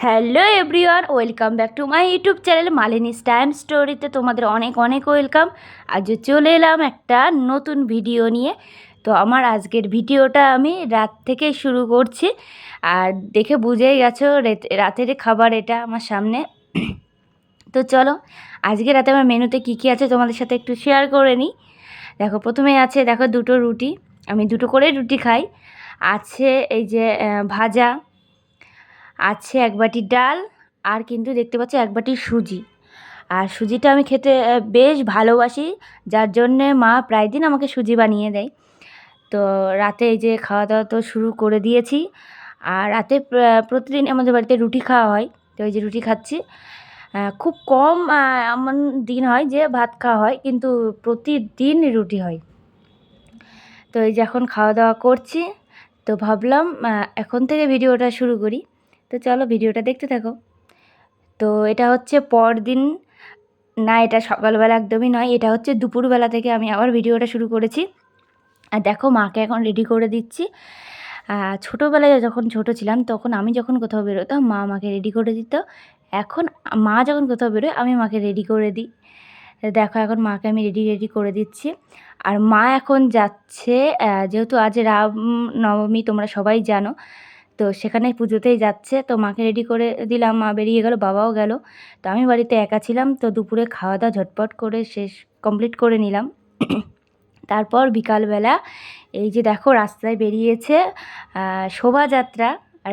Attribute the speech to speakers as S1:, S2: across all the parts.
S1: Hello everyone, welcome back to my YouTube channel Malini's time স্টোরিতে তোমাদের অনেক অনেক ওয়েলকাম। আজও চলে এলাম একটা নতুন ভিডিও নিয়ে। তো আমার আজকের ভিডিওটা আমি রাত থেকে শুরু করছি। আর দেখে বুঝেই গেছো রেত- রাতের খাবার এটা আমার সামনে। তো চলো, আজকে রাতে আমার মেনুতে কী কী আছে তোমাদের সাথে একটু শেয়ার করে নিই। দেখো, প্রথমে আছে, দেখো দুটো রুটি। আমি দুটো করে রুটি খাই। আছে এই যে ভাজা আছে এক বাটি ডাল আর কিন্তু দেখতে পাচ্ছ এক বাটি সুজি। আর সুজিটা আমি খেতে বেশ ভালোবাসি, যার জন্যে মা প্রায় দিন আমাকে সুজি বানিয়ে দেয়। তো রাতে এই যে খাওয়া দাওয়া তো শুরু করে দিয়েছি। আর রাতে প্রতিদিন আমাদের বাড়িতে রুটি খাওয়া হয়। তো এই যে রুটি খাচ্ছি। খুব কম এমন দিন হয় যে ভাত খাওয়া হয়, কিন্তু প্রতিদিন রুটি হয়। তো এই যে এখন খাওয়া দাওয়া করছি। তো ভাবলাম এখন থেকে ভিডিওটা শুরু করি। তো চলো ভিডিওটা দেখতে থাকো। তো এটা হচ্ছে পরদিন, না এটা সকালবেলা একদমই নয়, এটা হচ্ছে দুপুরবেলা থেকে আমি আবার ভিডিওটা শুরু করেছি। আর দেখো মাকে এখন রেডি করে দিচ্ছি। ছোটোবেলায় যখন ছোট ছিলাম তখন আমি যখন কোথাও বেরোতাম, মা আমাকে রেডি করে দিত। এখন মা যখন কোথাও বেরোয়, আমি মাকে রেডি করে দিই। দেখো এখন মাকে আমি রেডি রেডি করে দিচ্ছি। আর মা এখন যাচ্ছে যেহেতু আজ রাম নবমী, তোমরা সবাই জানো তো সেখানে পুজোতেই যাচ্ছে। তো মাকে রেডি করে দিলাম, মা বেরিয়ে গেল, বাবাও গেল। তো আমি বাড়িতে একা ছিলাম, তো দুপুরে খাওয়া দাওয়া ঝটপট করে শেষ কমপ্লিট করে নিলাম। তারপর বিকালবেলা এই যে দেখো রাস্তায় বেরিয়েছে শোভাযাত্রা,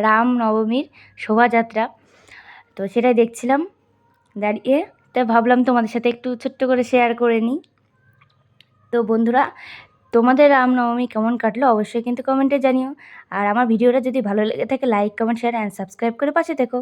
S1: রাম নবমীর শোভাযাত্রা। তো সেটাই দেখছিলাম, দাঁড়িয়ে। তো ভাবলাম তোমাদের সাথে একটু ছোট্ট করে শেয়ার করে নিই। তো বন্ধুরা তোমাদের রামনবমী কেমন কাটলো অবশ্যই কিন্তু কমেন্টে জানিও। আর আমার ভিডিওটা যদি ভালো লেগে থাকে like comment share and subscribe করে পাশে থেকো।